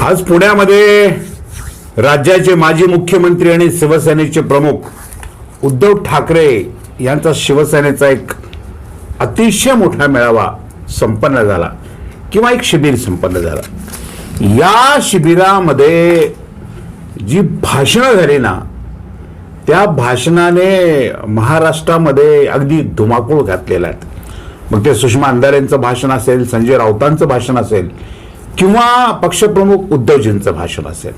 आज पुण्यामध्ये राज्याचे माजी मुख्यमंत्री आणि शिवसेनेचे प्रमुख उद्धव ठाकरे यांचा शिवसेनेचा एक अतिशय मोठा मेळावा संपन्न झाला किंवा एक शिबिर संपन्न झाला. या शिबिरामध्ये जी भाषणं झाली ना त्या भाषणाने महाराष्ट्रामध्ये अगदी धुमाकूळ घातलेला आहे. मग ते सुषमा अंधारेंचं भाषण असेल संजय राऊतांचं भाषण असेल किंवा पक्षप्रमुख उद्धवजींचं भाषण असेल.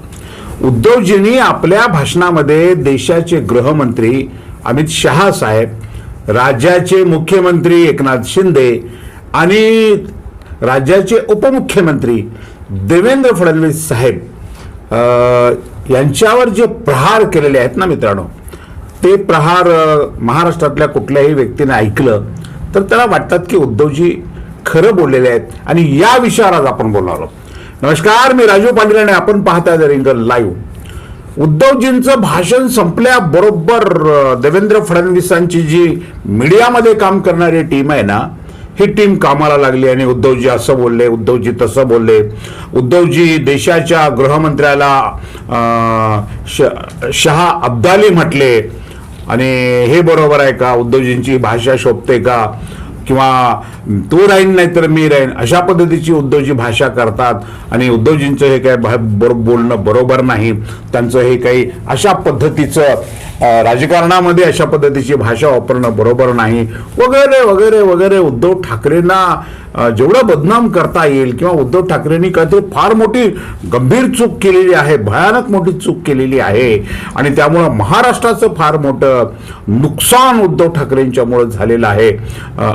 उद्धवजींनी आपल्या भाषणामध्ये देशाचे गृहमंत्री अमित शहा साहेब राज्याचे मुख्यमंत्री एकनाथ शिंदे आणि राज्याचे उपमुख्यमंत्री देवेंद्र फडणवीस साहेब यांच्यावर जे प्रहार केलेले आहेत ना मित्रांनो ते प्रहार महाराष्ट्रातल्या कुठल्याही व्यक्तीने ऐकलं तर त्याला वाटतात की उद्धवजी खरं बोललेले आहेत. आणि या विषयावर आज आपण बोलणार आहोत. नमस्कार मी राजू पाटील आणि आपण पाहता द रिंगल लाईव्ह. उद्धवजींचं भाषण संपल्याबरोबर देवेंद्र फडणवीसांची जी मीडियामध्ये काम करणारी टीम आहे ना ही टीम कामाला लागली आणि उद्धवजी असं बोलले उद्धवजी तसं बोलले. उद्धवजी देशाच्या गृहमंत्र्याला श- शहा अब्दाली म्हटले. आणि हे बरोबर आहे का? उद्धवजींची भाषा शोभते का? किंवा तू राहीन नाही तर मी राहीन अशा पद्धतीची उद्धवजी भाषा करतात. आणि उद्धवजींचं हे काय बोलणं बरोबर नाही. त्यांचं हे काही अशा पद्धतीचं राजकारणामध्ये अशा पद्धतीची भाषा वापरणं बरोबर नाही. वगैरे वगैरे वगैरे उद्धव ठाकरेंना जेवढं बदनाम करता येईल किंवा उद्धव ठाकरेंनी काहीतरी फार मोठी गंभीर चूक केलेली आहे भयानक मोठी चूक केलेली आहे. आणि त्यामुळं महाराष्ट्राचं फार मोठं नुकसान उद्धव ठाकरेंच्यामुळं झालेलं आहे.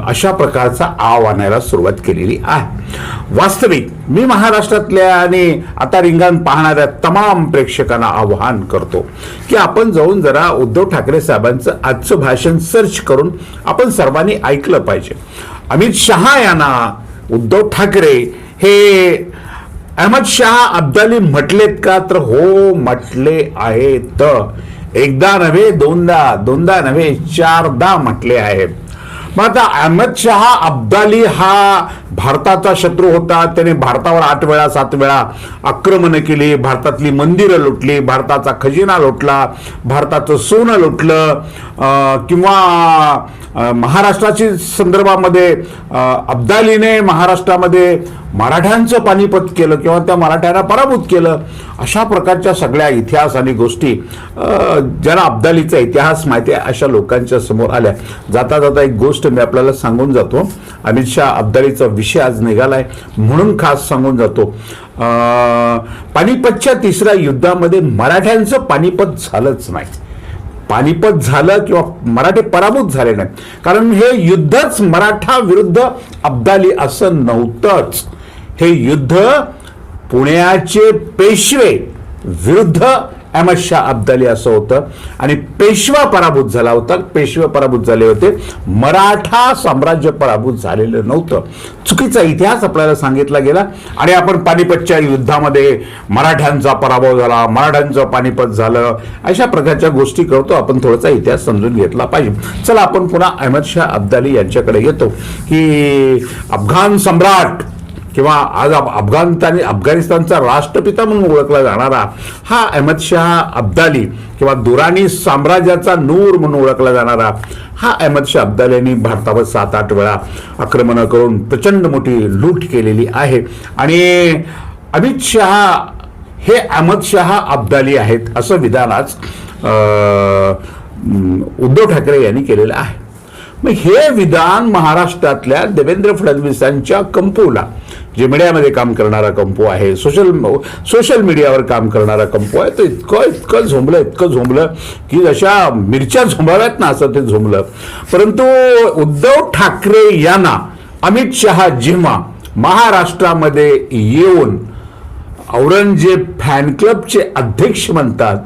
अशा प्रकारचा आव आणायला सुरुवात केलेली आहे. वास्तविक मी महाराष्ट्रातल्या आणि आता रिंगाण पाहणाऱ्या तमाम प्रेक्षकांना आवाहन करतो की आपण जाऊन जरा उद्धव ठाकरे साहेबांचं आजचं भाषण सर्च करून आपण सर्वांनी ऐकलं पाहिजे. अमित शहा यांना उद्धव ठाकरे हे अहमद शहा अब्दाली म्हटलेत का? तर हो म्हटले आहेत. एकदा नव्हे दोनदा दोनदा नव्हे चारदा म्हटले आहेत. मग आता अहमद शहा अब्दाली हा भारताचा शत्रू होता. त्याने भारतावर आठ वेळा सात वेळा आक्रमणं केली. भारतातली मंदिरं लुटली भारताचा खजिना लुटला भारताचं सोनं लुटलं किंवा महाराष्ट्राची संदर्भामध्ये अब्दालीने महाराष्ट्रामध्ये मराठ्यांचं पानिपत केलं किंवा त्या मराठ्यांना पराभूत केलं अशा प्रकारच्या सगळ्या इतिहास आणि गोष्टी ज्यांना ज्याला अब्दालीचा इतिहास माहिती आहे अशा लोकांच्या समोर आल्या. जाता जाता एक गोष्ट मी आपल्याला सांगून जातो. अमित शाह अब्दालीचा विषय आज निघाला आहे म्हणून खास सांगून जातो. पानिपतच्या तिसऱ्या युद्धामध्ये मराठ्यांचं पानिपत झालंच नाही. पानिपत झालं किंवा मराठे पराभूत झाले नाही कारण हे युद्धच मराठा विरुद्ध अब्दाली असं नव्हतंच. हे युद्ध पुण्याचे पेशवे विरुद्ध अहमद शाह अब्दाली असं होतं. आणि पेशवा पराभूत झाला होता. पेशवे पराभूत झाले होते. मराठा साम्राज्य पराभूत झालेलं नव्हतं. चुकीचा इतिहास आपल्याला सांगितला गेला. आणि आपण पानिपतच्या युद्धामध्ये मराठ्यांचा पराभव झाला मराठ्यांचं पानिपत झालं अशा प्रकारच्या गोष्टी करतो. आपण थोडासा इतिहास समजून घेतला पाहिजे. चला आपण पुन्हा अहमद शाह अब्दाली यांच्याकडे येतो. की अफगाण सम्राट किंवा आज अफगाणतानी अफगाणिस्तान अफगाणिस्तानचा राष्ट्रपिता म्हणून ओळखला जाणारा हा अहमद शहा अब्दाली किंवा दुराणी साम्राज्याचा नूर म्हणून ओळखला जाणारा हा अहमद शाह अब्दाली यांनी भारतावर सात आठ वेळा आक्रमणं करून प्रचंड मोठी लूट केलेली आहे. आणि अमित शहा हे अहमद शहा अब्दाली आहेत असं विधान आज उद्धव ठाकरे यांनी केलेलं आहे. मग हे विधान महाराष्ट्रातल्या देवेंद्र फडणवीसांच्या कंपूला जे मीडियामध्ये काम करणारा कंपू आहे सोशल सोशल मीडियावर काम करणारा कंपू आहे तो इतकं इतकं झोंबलं इतकं झोंबलं की जशा मिरच्या झोंबाव्यात ना असं ते झोंबलं. परंतु उद्धव ठाकरे यांना अमित शहा जेव्हा महाराष्ट्रामध्ये येऊन औरंगजेब फॅन क्लबचे अध्यक्ष म्हणतात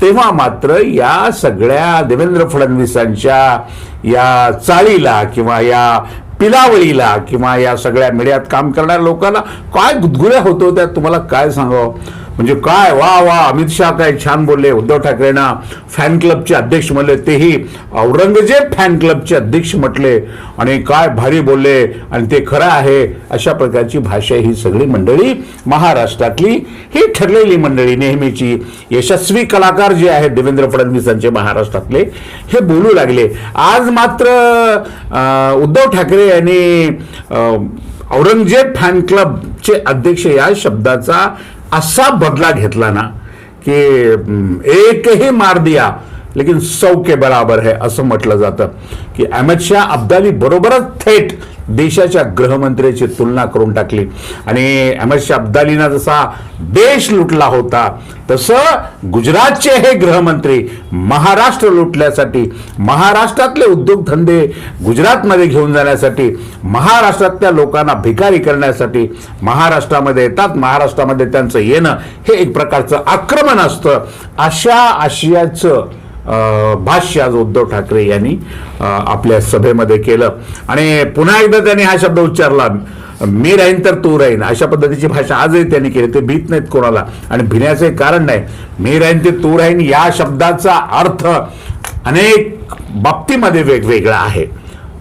तेव्हा मात्र या सगळ्या देवेंद्र फडणवीसांच्या या चाळीला किंवा या पिलावळीला किंवा या सगळ्या मीडियात काम करणाऱ्या लोकांना काय गुदगुल्या होतो त्या तुम्हाला काय सांगावं? म्हणजे काय? वा वा अमित शहा काय छान बोलले. उद्धव ठाकरेंना फॅन क्लबचे अध्यक्ष म्हणले तेही औरंगजेब फॅन क्लबचे अध्यक्ष म्हटले. आणि काय भारी बोलले. आणि ते खरं आहे अशा प्रकारची भाषा ही सगळी मंडळी महाराष्ट्रातली ही ठरलेली मंडळी नेहमीची. यशस्वी कलाकार जे आहेत देवेंद्र फडणवीसांचे महाराष्ट्रातले हे बोलू लागले. आज मात्र उद्धव ठाकरे यांनी औरंगजेब फॅन क्लबचे अध्यक्ष या शब्दाचा असा बदला घेतला ना की एकही मार दिया लेकिन सौ के बराबर है असं म्हटलं जातं की अमित शाह अब्दाली बरोबरच थेट देशाच्या गृहमंत्र्याची तुलना करून टाकली. आणि अहमद शाह अब्दालीनं जसा देश लुटला होता तसं गुजरातचे हे गृहमंत्री महाराष्ट्र लुटल्यासाठी महाराष्ट्रातले उद्योगधंदे गुजरातमध्ये घेऊन जाण्यासाठी महाराष्ट्रातल्या लोकांना भिकारी करण्यासाठी महाराष्ट्रामध्ये येतात. महाराष्ट्रामध्ये त्यांचं येणं हे एक प्रकारचं आक्रमण असतं. अशा आशियाचं भाष्य आज उद्धव ठाकरे यांनी आपल्या सभेमध्ये केलं. आणि पुन्हा एकदा त्यांनी हा शब्द उच्चारला मी राहीन तर तू राहीन. अशा पद्धतीची भाषा आजही त्यांनी केली. ते भीत नाहीत कोणाला. आणि भिण्याचं कारण नाही. मी राहीन ते तू राहीन या शब्दाचा अर्थ अनेक बाबतीमध्ये वेगवेगळा आहे.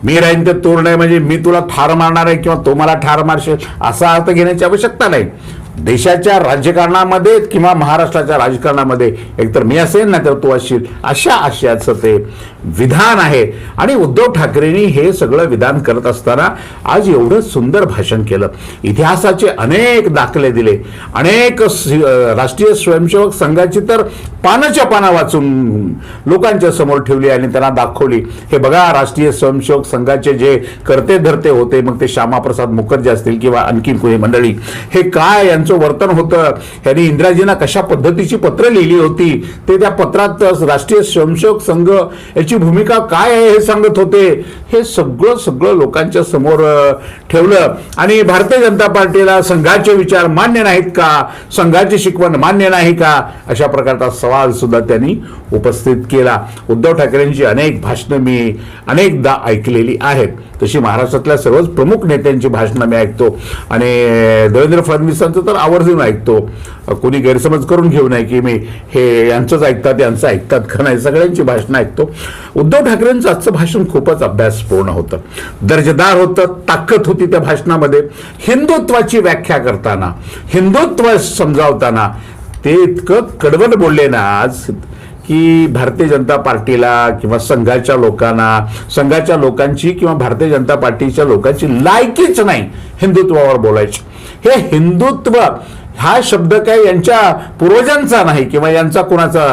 मी राहीन तर तूर नाही म्हणजे मी तुला ठार मारणार आहे किंवा तो मला ठार मारशील असा अर्थ घेण्याची आवश्यकता नाही. देशाच्या राजकारणामध्ये किंवा महाराष्ट्राच्या राजकारणामध्ये एकतर मी असेल ना तर तू असशील अशा आशयाचं ते विधान आहे. आणि उद्धव ठाकरेंनी हे सगळं विधान करत असताना आज एवढं सुंदर भाषण केलं. इतिहासाचे अनेक दाखले दिले. अनेक राष्ट्रीय स्वयंसेवक संघाची तर पानाच्या पाना वाचून लोकांच्या समोर ठेवली आणि त्यांना दाखवली. हे बघा राष्ट्रीय स्वयंसेवक संघाचे जे करते धरते होते मग ते श्यामाप्रसाद मुखर्जी असतील किंवा आणखीन कोणी मंडळी हे काय यांचं वर्तन होतं. यांनी इंदिराजींना कशा पद्धतीची पत्र लिहिली होती? ते त्या पत्रात राष्ट्रीय स्वयंसेवक संघ याची भूमिका काय आहे हे सांगत होते. हे सगळं सगळं लोकांच्या समोर ठेवलं. आणि भारतीय जनता पार्टीला संघाचे विचार मान्य नाहीत का? संघाची शिकवण मान्य नाही का? अशा प्रकारचा सवाल सुद्धा त्यांनी उपस्थित केला. उद्धव ठाकरेंची अनेक भाषणं मी अनेकदा ऐकलेली आहेत. तशी महाराष्ट्रातल्या सर्वच प्रमुख नेत्यांची भाषणं मी ऐकतो. आणि देवेंद्र फडणवीसांचं तर आवर्जून ऐकतो. कोणी गैरसमज करून घेऊ नये की मी हे यांचंच ऐकतात यांचं ऐकतात का नाही सगळ्यांची भाषणं ऐकतो. उद्धव ठाकरेंचं आजचं भाषण खूपच अभ्यासपूर्ण होतं. दर्जेदार होतं ताकद होती त्या भाषणामध्ये. हिंदुत्वाची व्याख्या करताना हिंदुत्व समजावताना ते इतकं कडवट बोलले ना आज की भारतीय जनता पार्टीला किंवा संघाच्या लोकांना संघाच्या लोकांची किंवा भारतीय जनता पार्टीच्या लोकांची लायकीच नाही हिंदुत्वावर बोलायची. हे हिंदुत्व हा शब्द काय यांच्या पूर्वजांचा नाही किंवा यांचा कोणाचा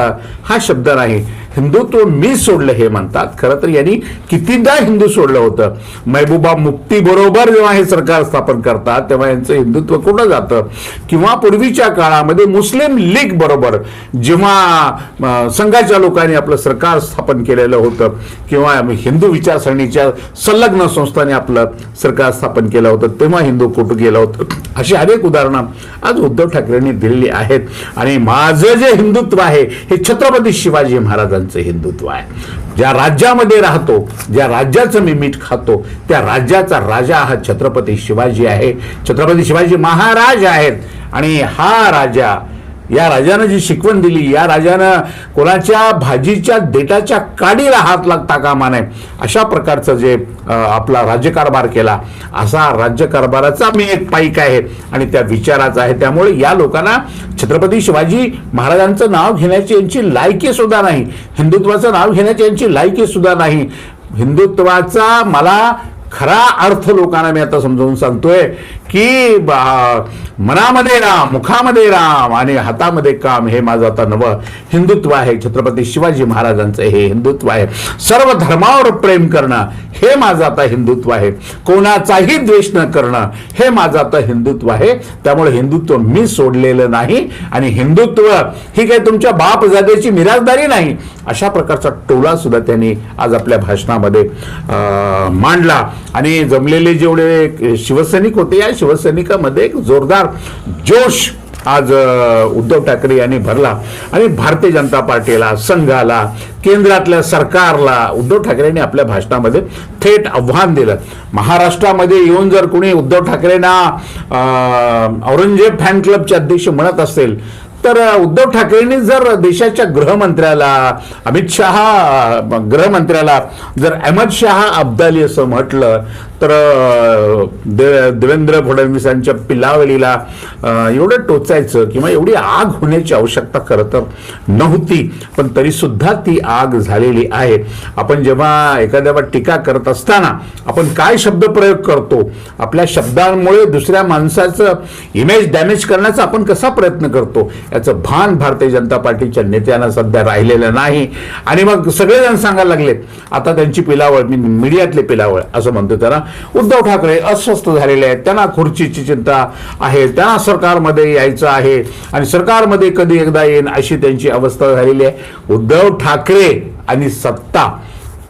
हा शब्द नाही. हिंदुत्व मी सोडलं हे म्हणतात. खरं तर यांनी कितीदा हिंदू सोडलं होतं. महबूबा मुक्ती बरोबर जेव्हा हे सरकार स्थापन करतात तेव्हा यांचं हिंदुत्व कुठं जातं? किंवा पूर्वीच्या काळामध्ये मुस्लिम लीग बरोबर जेव्हा संघाच्या लोकांनी आपलं सरकार स्थापन केलेलं होतं किंवा हिंदू विचारसरणीच्या संलग्न संस्थांनी आपलं सरकार स्थापन केलं होतं तेव्हा हिंदू कुठं गेलं होतं? अशी अनेक उदाहरणं आज उद्धव ठाकरेंनी दिलेली आहेत. आणि माझं जे हिंदुत्व आहे हे छत्रपती शिवाजी महाराजांचं हिंदुत्व आहे. ज्या राज्यामध्ये राहतो ज्या राज्याचं मी मीठ खातो त्या राज्याचा राजा हा छत्रपती शिवाजी आहे. छत्रपती शिवाजी महाराज आहेत. आणि हा राजा या राजानं जी शिकवण दिली या राजानं कोणाच्या भाजीच्या देटाच्या काडीला हात लागता कामा नये. अशा प्रकारचं जे आपला राज्यकारभार केला असा राज्यकारभाराचा मी एक पाईक आहे आणि त्या विचाराचा आहे. त्यामुळे या लोकांना छत्रपती शिवाजी महाराजांचं नाव घेण्याची यांची लायकी सुद्धा नाही. हिंदुत्वाचं नाव घेण्याची यांची लायकी सुद्धा नाही. हिंदुत्वाचा मला खरा अर्थ लोकांना मी आता समजावून सांगतोय की बा- मनामध्ये राम मुखामध्ये राम आणि हातामध्ये काम हे माझं आता नवं हिंदुत्व आहे. छत्रपती शिवाजी महाराजांचं हे हिंदुत्व आहे. सर्व धर्मावर प्रेम करणं हे माझं आता हिंदुत्व आहे. कोणाचाही द्वेष न करणं हे माझं आता हिंदुत्व आहे. त्यामुळे हिंदुत्व मी सोडलेलं नाही आणि हिंदुत्व ही काही तुमच्या बाप जागेची मिराजदारी नाही. अशा प्रकारचा टोला सुद्धा त्यांनी आज आपल्या भाषणामध्ये अं, मांडला. आणि जमलेले जेवढे शिवसैनिक होते या शिवसैनिकामध्ये एक जोरदार जोश आज उद्धव ठाकरे यांनी भरला. आणि भारतीय जनता पार्टीला संघाला केंद्रातल्या सरकारला उद्धव ठाकरेंनी आपल्या भाषणामध्ये थेट आव्हान दिलं. महाराष्ट्रामध्ये येऊन जर कोणी उद्धव ठाकरेंना औरंगजेब फॅन क्लबचे अध्यक्ष म्हणत असेल तर उद्धव ठाकरेंनी जर देशाच्या गृहमंत्र्याला अमित शहा गृहमंत्र्याला जर अहमद शहा अब्दाली असं म्हटलं तर दे देवेंद्र फडणवीसांच्या पिलावलीला एवढं टोचायचं किंवा एवढी आग होण्याची आवश्यकता खरं तर नव्हती पण तरीसुद्धा ती आग झालेली आहे. आपण जेव्हा एखाद्यावर टीका करत असताना आपण काय शब्द प्रयोग करतो? आपल्या शब्दांमुळे दुसऱ्या माणसाचं इमेज डॅमेज करण्याचा आपण कसा प्रयत्न करतो? याचं भान भारतीय जनता पार्टीच्या नेत्यांना सध्या राहिलेलं नाही. आणि मग सगळेजण सांगायला लागले आता त्यांची पिलावळ मी मीडियातले पिलावळ असं म्हणतो त्यांना उद्धव ठाकरे अस्वस्थ झालेले आहेत. त्यांना खुर्चीची चिंता आहे. त्यांना सरकारमध्ये यायचं आहे. आणि सरकारमध्ये कधी एकदा येईन अशी त्यांची अवस्था झालेली आहे. उद्धव ठाकरे आणि सत्ता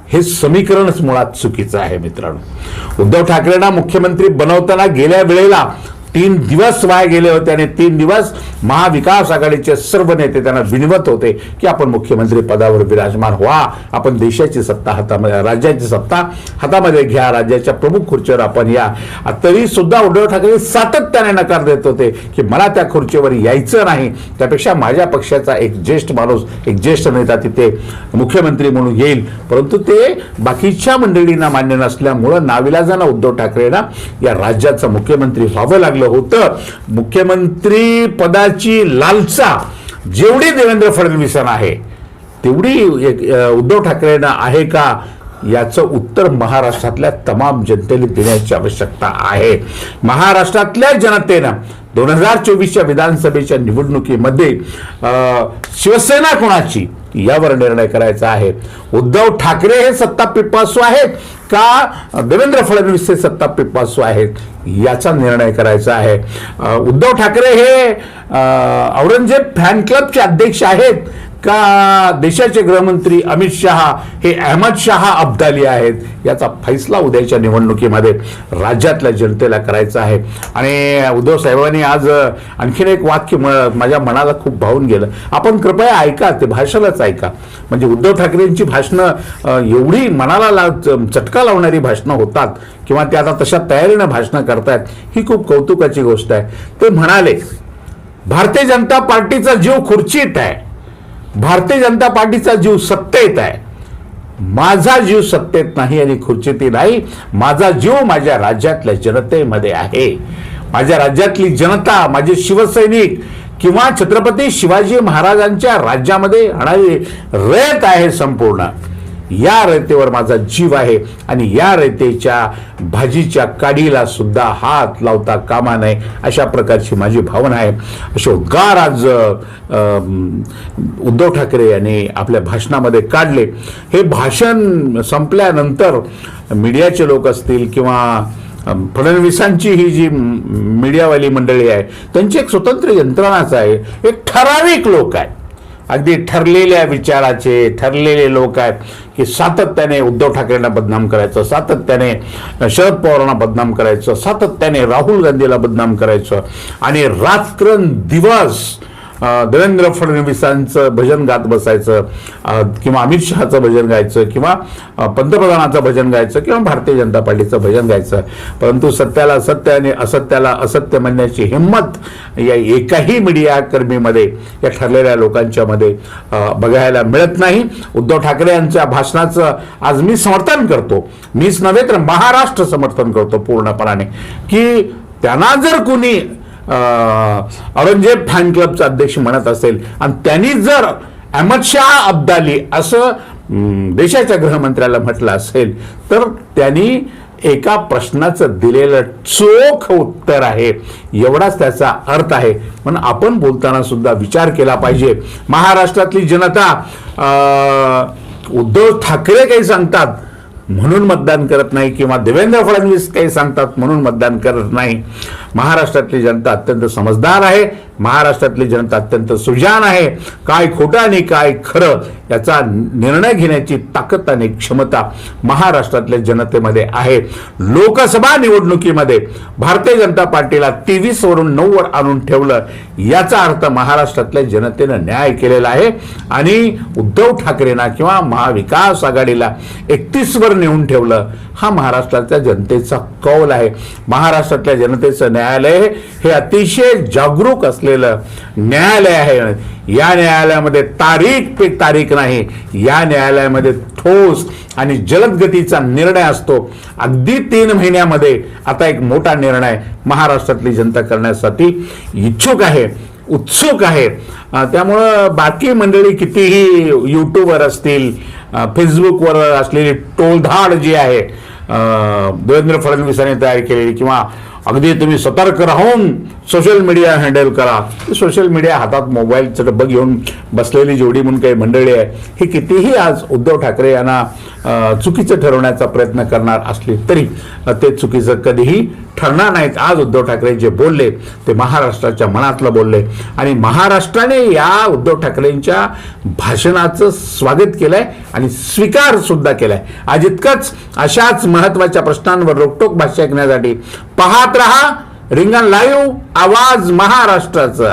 हे समीकरणच मुळात चुकीचं आहे मित्रांनो. उद्धव ठाकरेंना मुख्यमंत्री बनवताना गेल्या वेळेला तीन दिवस वाया गेले होते आणि तीन दिवस महाविकास आघाडीचे सर्व नेते त्यांना विनवत होते की आपण मुख्यमंत्री पदावर विराजमान व्हा. आपण देशाची सत्ता हातामध्ये राज्याची सत्ता हातामध्ये घ्या. राज्याच्या प्रमुख खुर्चीवर आपण या. तरी सुद्धा उद्धव ठाकरे सातत्याने नकार देत होते की मला त्या खुर्चीवर यायचं नाही. त्यापेक्षा माझ्या पक्षाचा एक ज्येष्ठ माणूस एक ज्येष्ठ नेता तिथे मुख्यमंत्री म्हणून येईल. परंतु ते बाकीच्या मंडळींना मान्य नसल्यामुळं नाविलाजानं उद्धव ठाकरेंना या राज्याचं मुख्यमंत्री व्हावं लागलं. होतं. मुख्यमंत्री पदाची लालसा जेवढी देवेंद्र फडणवीसांना आहे तेवढी एक, उद्धव ठाकरेंना आहे का? याचं उत्तर महाराष्ट्रातल्या तमाम जनतेने देण्याची आवश्यकता आहे. महाराष्ट्रातल्या जनतेनं दोन हजार चोवीसच्या विधानसभेच्या निवडणुकीमध्ये शिवसेना कोणाची यावर निर्णय करायचा आहे. उद्धव ठाकरे हे सत्ता पिपासू आहेत का? देवेंद्र फडणवीस हे सत्ता पिपासू आहेत. याचा निर्णय करायचा आहे. उद्धव ठाकरे हे औरंगजेब फॅन क्लबचे अध्यक्ष आहेत. का देशाचे गृहमंत्री अमित शहा हे अहमद शहा अब्दाली आहेत? याचा फैसला उद्याच्या निवडणुकीमध्ये राज्यातल्या जनतेला करायचा आहे. आणि उद्धव साहेबांनी आज आणखीन एक वाक्य माझ्या मनाला खूप भावून गेलं. आपण कृपया ऐका ते भाषणच ऐका. म्हणजे उद्धव ठाकरेंची भाषणं एवढी मनाला ला चटका लावणारी भाषणं होतात किंवा ते आता तशा तयारीनं भाषणं करतायत ही खूप कौतुकाची गोष्ट आहे. ते म्हणाले भारतीय जनता पार्टीचा जीव खुर्चीत आहे. भारतीय जनता पार्टीचा जीव सत्तेत आहे. माझा जीव सत्तेत नाही आणि खुर्चीती नाही. माझा जीव माझ्या राज्यातल्या जनतेमध्ये आहे. माझ्या राज्यातली जनता माझे शिवसैनिक किंवा छत्रपती शिवाजी महाराजांच्या राज्यामध्ये होणारी रयत आहे संपूर्ण. या रयतेवर माझा जीव आहे आणि या रयतेच्या भाजीच्या काडीला सुद्धा हात लावता कामा नये अशा प्रकारची माझी भावना आहे. असे उद्गार आज उद्धव ठाकरे यांनी आपल्या भाषणामध्ये काढले. हे भाषण संपल्यानंतर मीडियाचे लोक असतील किंवा फडणवीसांची ही जी मीडियावाली मंडळी आहे त्यांची एक स्वतंत्र यंत्रणाच आहे. एक ठराविक लोक आहे अगदी ठरलेल्या विचाराचे ठरलेले लोक आहेत की सातत्याने उद्धव ठाकरेंना बदनाम करायचं सातत्याने शरद पवारांना बदनाम करायचं सातत्याने राहुल गांधीला बदनाम करायचं आणि रात्र दिवस देवेंद्र फडणवीसांचं भजन गात बसायचं किंवा अमित शहाचं भजन गायचं किंवा पंतप्रधानाचं भजन गायचं किंवा भारतीय जनता पार्टीचं भजन गायचं. परंतु सत्याला सत्य आणि असत्याला असत्य म्हणण्याची हिंमत या एकाही मीडियाकर्मीमध्ये या ठरलेल्या लोकांच्या मध्ये बघायला मिळत नाही. उद्धव ठाकरे यांच्या भाषणाचं आज मी समर्थन करतो. मीच नव्हे तर महाराष्ट्र समर्थन करतो पूर्णपणाने. की त्यांना जर कुणी औरंगजेब फॅन क्लबचा अध्यक्ष म्हणत असेल आणि त्यांनी जर अहमद शाह अब्दाली असं देशाच्या गृहमंत्र्याला म्हटलं असेल तर त्यांनी एका प्रश्नाचं दिलेलं चोख उत्तर आहे. एवढाच त्याचा अर्थ आहे. पण आपण बोलताना सुद्धा विचार केला पाहिजे. महाराष्ट्रातली जनता उद्धव ठाकरे काही सांगतात म्हणून मतदान करत नाही किंवा देवेंद्र फडणवीस काही सांगतात म्हणून मतदान करत नाही. महाराष्ट्रातली जनता अत्यंत समजदार आहे महाराष्ट्रातली जनता अत्यंत सुजान आहे. काय खोटं आणि काय खरं याचा निर्णय घेण्याची ताकद आणि क्षमता महाराष्ट्रातल्या जनतेमध्ये आहे. लोकसभा निवडणुकीमध्ये भारतीय जनता पार्टीला तेवीस वरून नऊ वर आणून ठेवलं याचा अर्थ महाराष्ट्रातल्या जनतेनं न्याय केलेला आहे. आणि उद्धव ठाकरेंना किंवा महाविकास आघाडीला एकतीस वर नेऊन ठेवलं हा महाराष्ट्रातल्या जनतेचा कौल आहे. महाराष्ट्रातल्या जनतेचं न्याय न्यायालय हे अतिशय जागरूक असलेलं न्यायालय आहे. या न्यायालयामध्ये तारीख पे तारीख नाही. या न्यायालयामध्ये ठोस आणि जलद गतीचा निर्णय असतो. अगदी तीन महिन्यामध्ये आता एक मोठा निर्णय महाराष्ट्रातली जनता करण्यासाठी इच्छुक आहे उत्सुक आहे. त्यामुळं बाकी मंडळी कितीही यूट्यूबवर असतील फेसबुकवर असलेली टोलधाड जी आहे देवेंद्र फडणवीसांनी तयार केलेली किंवा अगदी तुम्ही सतर्क राहून सोशल मीडिया हँडल करा. सोशल मीडिया हातात मोबाईलचं डब्बं घेऊन बसलेली जोडी म्हणून काही मंडळी आहे ही कितीही आज उद्धव ठाकरे यांना चुकीचं ठरवण्याचा प्रयत्न करणार असले तरी ते चुकीचं कधीही ठरणार नाहीत. आज उद्धव ठाकरे जे बोलले ते महाराष्ट्राच्या मनातलं बोलले. आणि महाराष्ट्राने या उद्धव ठाकरेंच्या भाषणाचं स्वागत केलंय आणि स्वीकार सुद्धा केलाय. आज इतकंच अशाच महत्त्वाच्या प्रश्नांवर रोकटोक भाष्य ऐकण्यासाठी पाहत रहा. रिंगण लाईव्ह आवाज महाराष्ट्राचा.